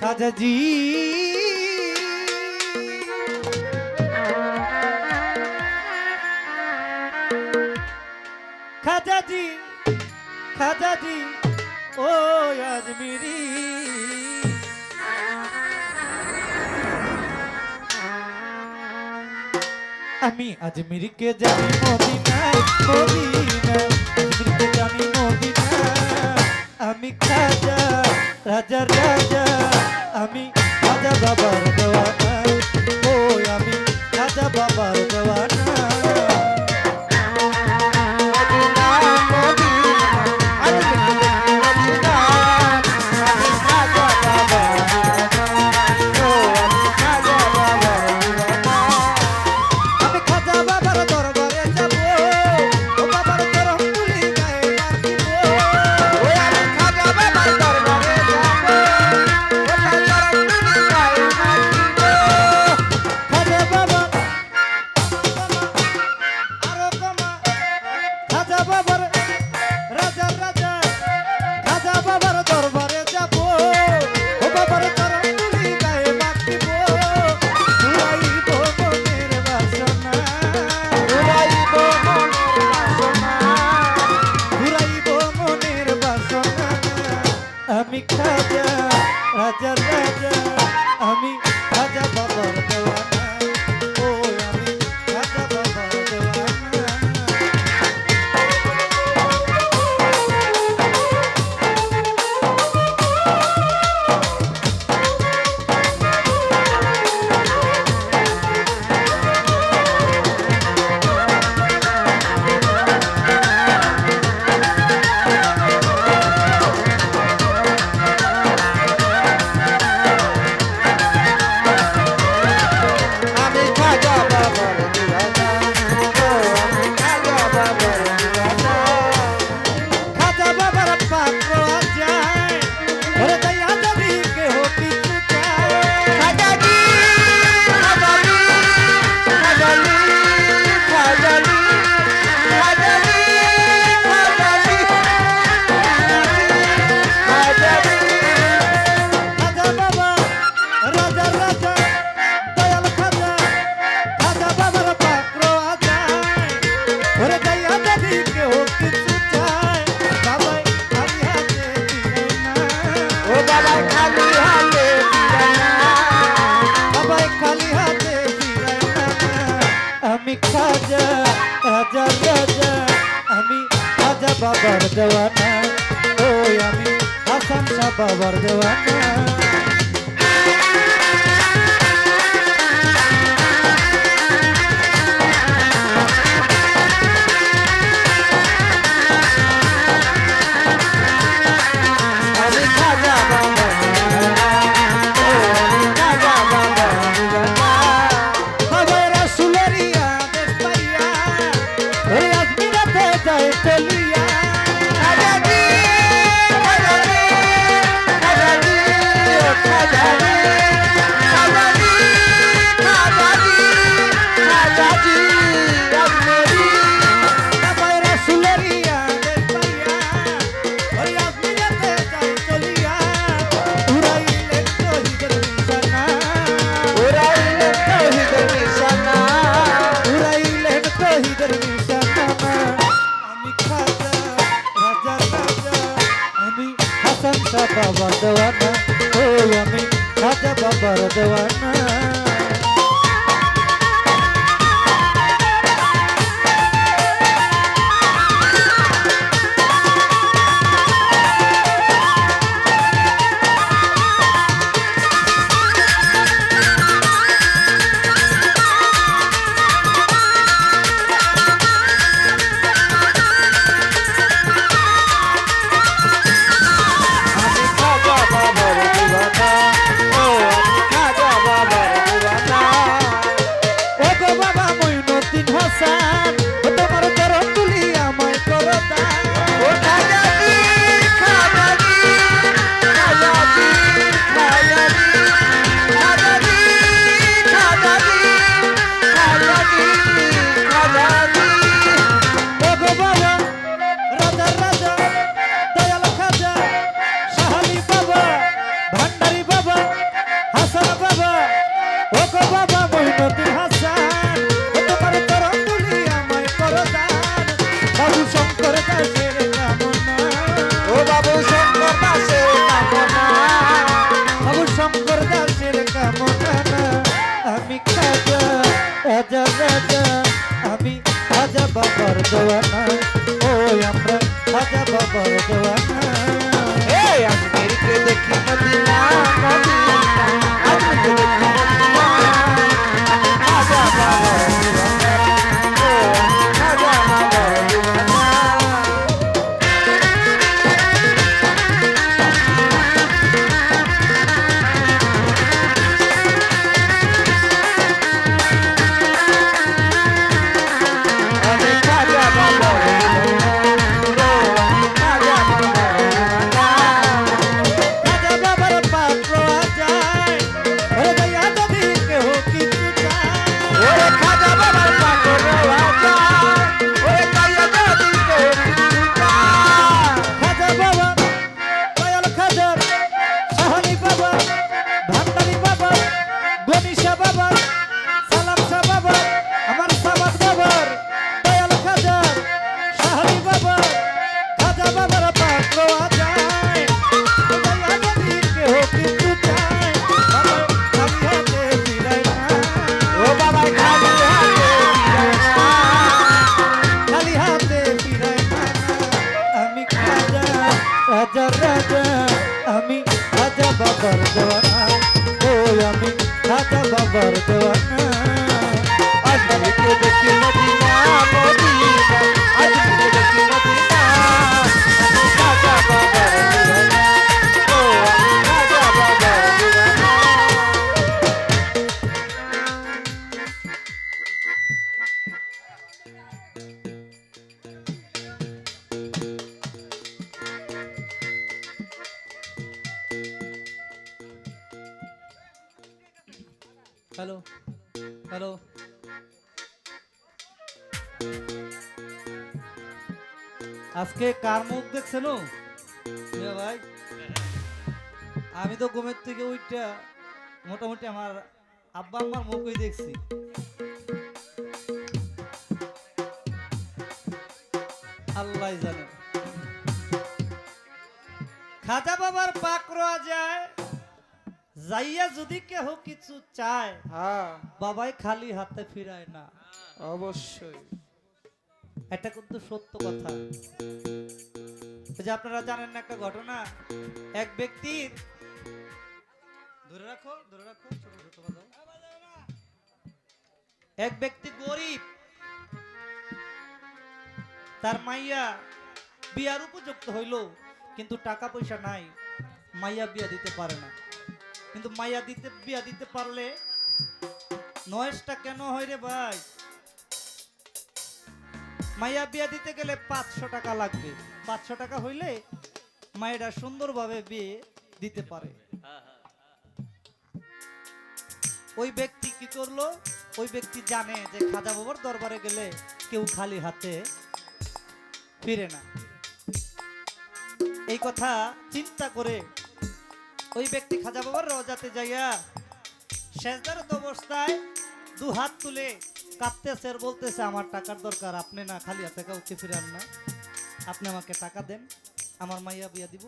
খাজাজি খাজাজি খাজাজি ও আজমিরি। আমি আজমিরকে জানি মদিনায় মদিনা, আজমিরকে জানি মদিনা। আমি খাজা, রাজা রাজা। বাবার বাবার দেওয়ানা ওই আমি আসাম শাহ বাবার দেওয়ানা খাজা বাবা দেওয়ানা। ও আমি খাজা বাবার দেওয়ানা। দেওয়ানা। ও আমরা খাজা বাবার দেওয়ানা। এই আজমিরকে দেখি মদিনা খাজা বাবার হ্যালো হ্যালো। আজকে কার মুখ দেখছেন ভাই? আমি তো ঘুমের থেকে উইটা মোটামুটি আমার আব্বা আম্মার মুখই দেখছি। আল্লাহ জানে। খাজা বাবার পাক রোয়া যায় যাইয়া যদি কেহ কিছু চায় হ্যাঁ। বাবাই খালি হাতে ফিরায় না। অবশ্যই। এটা কিন্তু সত্য কথা। যে আপনারা জানেন না একটা ঘটনা এক ব্যক্তির ধরে রাখো ধরে রাখো ছোট ছোট। এক ব্যক্তি গরিব তার মাইয়া বিয়ার উপযুক্ত হইল কিন্তু টাকা পয়সা নাই মাইয়া বিয়া দিতে পারে না। কিন্তু মাইয়া দিতে, বিয়া দিতে পারলে নয়েসটা কেন হয় রে ভাই? মাইয়া বিয়া দিতে গেলে পাঁচশো টাকা লাগবে। পাঁচশো টাকা হইলে মায়েরা সুন্দরভাবে বিয়ে দিতে পারে। ওই ব্যক্তি কি করল? ওই ব্যক্তি জানে যে খাজা বাবার দরবারে গেলে কেউ খালি হাতে ফিরে না। এই কথা চিন্তা করে ওই ব্যক্তি খাজা বাবার রোজাতে যাইয়া শেষদারত অবস্থায় দু হাত তুলে কাঁদতেছে আর বলতেছে, আমার টাকার দরকার, আপনি না খালি হাতে কাউকে ফিরান না। আপনি আমাকে টাকা দেন, আমার মাইয়া বিয়া দিব।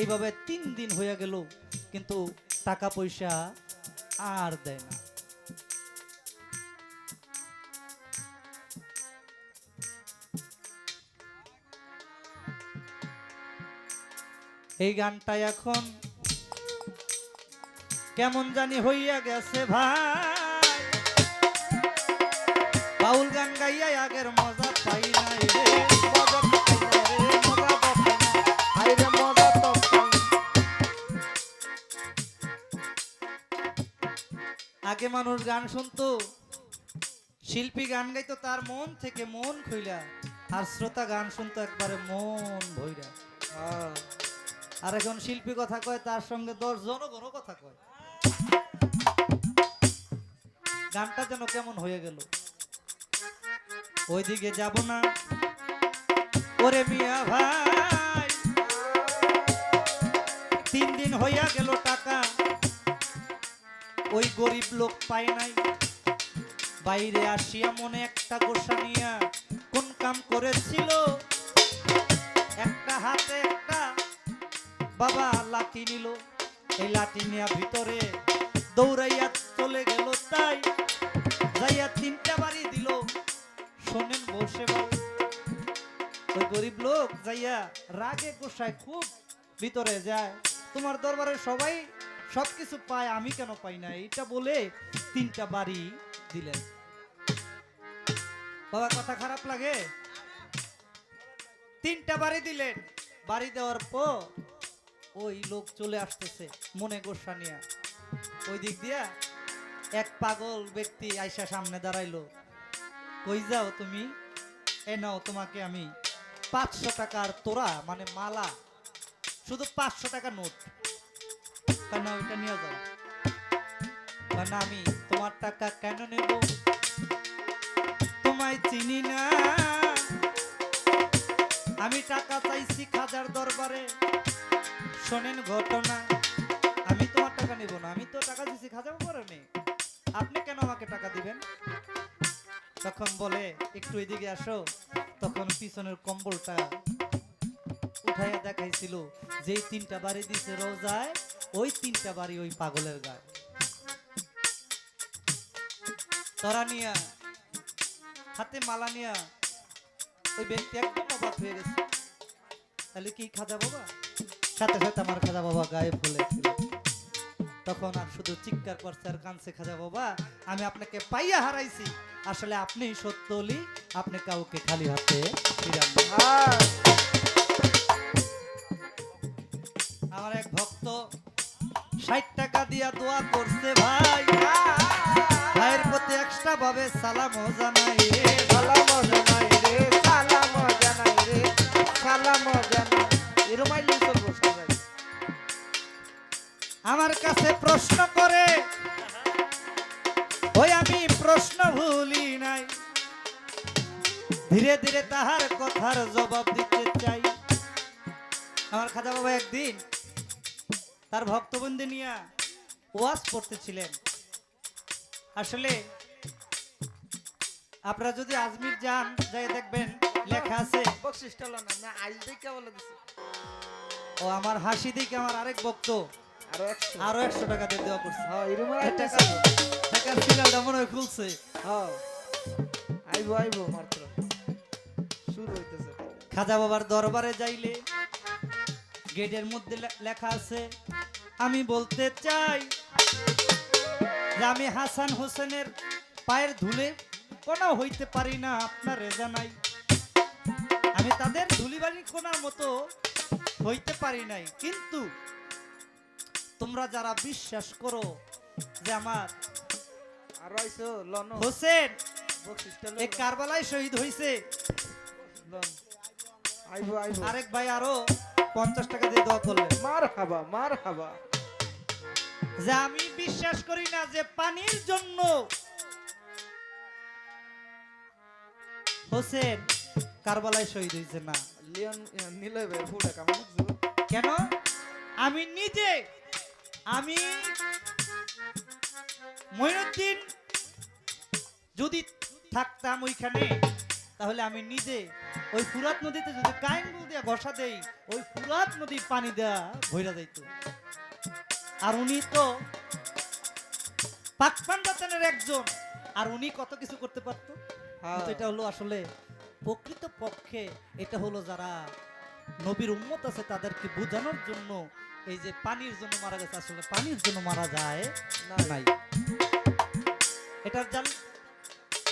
এইভাবে তিন দিন হয়ে গেল, কিন্তু টাকা পয়সা আর দেয় না। এই গানটা এখন কেমন জানি হইয়া গেছে ভাই। বাউল গান গাইয়া আগের মজা পাই নাই। আগে মানুষ গান শুনতো, শিল্পী গান গাইতো, তার মন থেকে মন খুইলা, আর শ্রোতা গান শুনতো একবারে মন ভইরা। আর এখন শিল্পী কথা কয়, তার সঙ্গে দশ জনগণও কথা কয়। গানটা যেন কেমন হয়ে গেল। ওইদিকে যাব না। ওরে মিয়া ভাই, তিন দিন হইয়া গেল টাকা। ওই গরিব লোক পায় নাই। বাইরে আসিয়া মনে একটা গোসা নিয়া কোন কাম করেছিল। একটা হাতে একটা বাবা লাঠি নিল। এই লাঠি নিয়া ভিতরে দৌড়াইয়া চলে গেল, তাই যাইয়া তিনটা বাড়ি দিল। শোনেন বসে বাবু গরিব লোক যাইয়া রাগে গোসায় খুব ভিতরে যায়। তোমার দরবারে সবাই সবকিছু পায়, আমি কেন পাই না? এটা বলে তিনটা বাড়ি দিলেন। বাবা, কথা খারাপ লাগে? তিনটা বাড়ি দিলেন। বাড়ি দেওয়ার পর ওই লোক চলে আসতেছে মনে গোসা নিয়া। ওই দিক দিয়া এক পাগল ব্যক্তি আইসা সামনে দাঁড়াইলো। কই যাও তুমি? এ নাও তোমাকে আমি। পাঁচশো টাকার তোরা মানে মালা। শুধু পাঁচশো টাকা নোট। কেন ওইটা নিয়ে যাও। কারণ আমি তোমার টাকা কেন নেব? তোমায় চিনি না। আমি টাকা চাইছি খাজার দরবারে। শোনেন ঘটনা। আমি তোমার টাকা নেব না, আমি তো টাকা দিছি খাজা নেই আপনি কেন আমাকে টাকা দিবেন? তখন বলে, একটু এদিকে আসো। তখন পিছনের কম্বলটা উঠাইয়া দেখাইছিল, যেই তিনটা বাড়ি দিছে রোজায়, ওই তিনটা বাড়ি ওই পাগলের গায়ে। তরা নিয়া, হাতে মালা নিয়া, ওই ব্যক্তি একদম অবাক হয়ে গেছে। তাহলে কি খাজা বাবা? সাথে সাথে আমার খাজা বাবা গায়ে ফুলে তখন আর শুধু চিৎকার করছে আর কানছে খাজা বাবা, আমি আপনাকে পাইয়া হারাইছি। আসলে আপনি সত্যলি আপনি কাউকে খালি হাতে আমার এক ভক্ত ষাট টাকা দিয়া দোয়া করছে, ভাই, ভাইয়ের প্রতি এক্সট্রা ভাবে সালাম জানাই রে। সালাম জানাই রে, সালাম জানাই রে, সালাম জানাই। এরমাই লিখে বসে যাই আমার কাছে প্রশ্ন করে। ওই আমি প্রশ্ন ভুলি নাই। ধীরে ধীরে তাহার কথার জবাব দিতে চাই। আমার খাজা বাবা একদিন তার ভক্তবন্দি নিয়ে ওয়াজ করতেছিলেন আসলে আপনারা যদি আজমির যান যাই দেখবেন লেখা আছে বকশিসটা হলো না না আজ দেখে বলে দিছি। ও আমার হাসি দিকে আমার আরেক ভক্ত আরও একশো। টাকা দিয়ে দেওয়া করছে। হ্যাঁ টাকার সিরিয়ালটা মনে হয় খুলছে। হ্যাঁ। আইবো আইবো মাত্র। শুরু হইতেছে। খাজা বাবার দরবারে যাইলে গেটের মধ্যে লেখা আছে আমি বলতে চাই যে আমি হাসান হোসেনের পায়ের ধুলে কোনা হইতে পারি না আপনার রেজা নাই আমি তাদের ধুলিবাড়ি কোনার মতো হইতে পারি নাই কিন্তু তোমরা যারা বিশ্বাস করো যে আমার হোসেন এই কারবালায় শহীদ হইছে। আরেক ভাই আরও পঞ্চাশ টাকা দিয়ে দোয়া করলেন। মার হাবা মার হাবা। যে আমি বিশ্বাস করি না যে পানির জন্য হোসেন কারবালায় শহীদ হয়েছে না। ফুটা কামন কেন? আমি নিজে আমি মইনুদ্দিন যদি থাকতাম ওইখানে তাহলে আমি নিজে ওই ফুরাত নদীতে যদি কাইঙ্গুল দিয়ে বসা দেই ওই ফুরাত নদী পানি দেয়া ভইরা যাইত। আর উনি তো পাকপান বাতানের একজন আর উনি কত কিছু করতে পারতো? হ্যাঁ। এটা হলো আসলে প্রকৃত পক্ষে এটা হলো যারা নবীর উম্মত আছে তাদেরকে বোঝানোর জন্য এই যে পানির জন্য মারা গেছে আসলে পানির জন্য মারা যায় না নাই। এটার জাল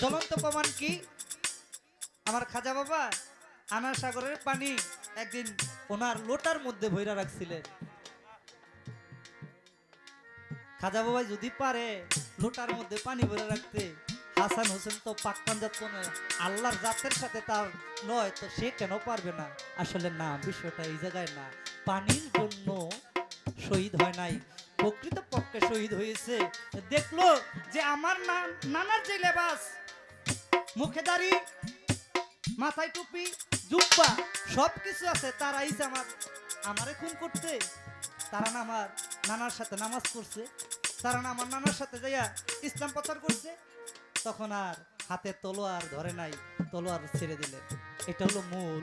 জ্বলন্ত প্রমাণ কি? আমার খাজা বাবা আনার সাগরের পানি একদিন ওনার লোটার মধ্যে ভৈরা রাখছিলেন। খাজা বাবা যদি পারে লোটার মধ্যে পানি ভরে রাখতে হাসান হোসেন তো পাক্কান জাত নয় আল্লাহর জাতের সাথে তার নয়, তো সে কেন পারবে না? আসলে না, বিষয়টা এই জায়গায় না। পানির জন্য শহীদ হয় নাই। প্রকৃত পক্ষে শহীদ হয়েছে। দেখল যে আমার নানার যে লেবাস, মুখে দাড়ি, মাথায় টুপি, জুব্বা সব কিছু আছে তারা আইসে আমার, আমারে খুন করতে তারা না আমার নানার সাথে নামাজ পড়ছে। তারা না আমার নানার সাথে যাইয়া ইসলাম প্রচার করছে। তখন আর হাতে তলোয়ার ধরে নাই, তলোয়ার ছেড়ে দিলেন এটা হলো মূল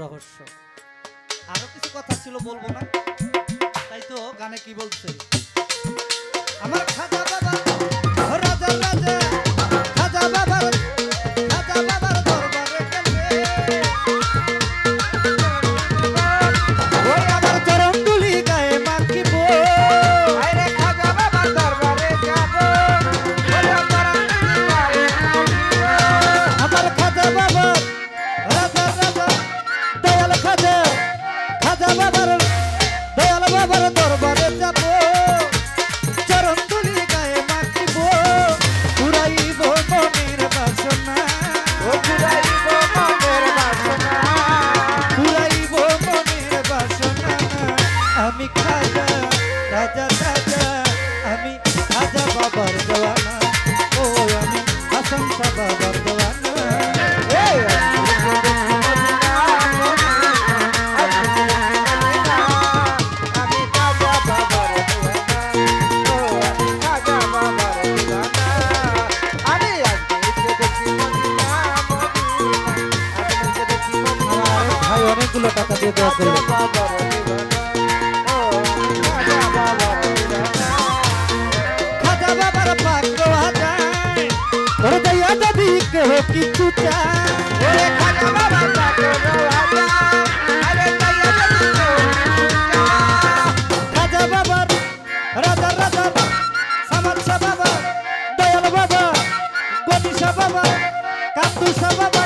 রহস্য। আরও কিছু কথা ছিল বলব না? তাই তো গানে কি বলছে? আমার খাজা বাবা, রাজা রাজা, খাজা বাবা খাজা বাবার আবার ধরব কান্দুসা বাবা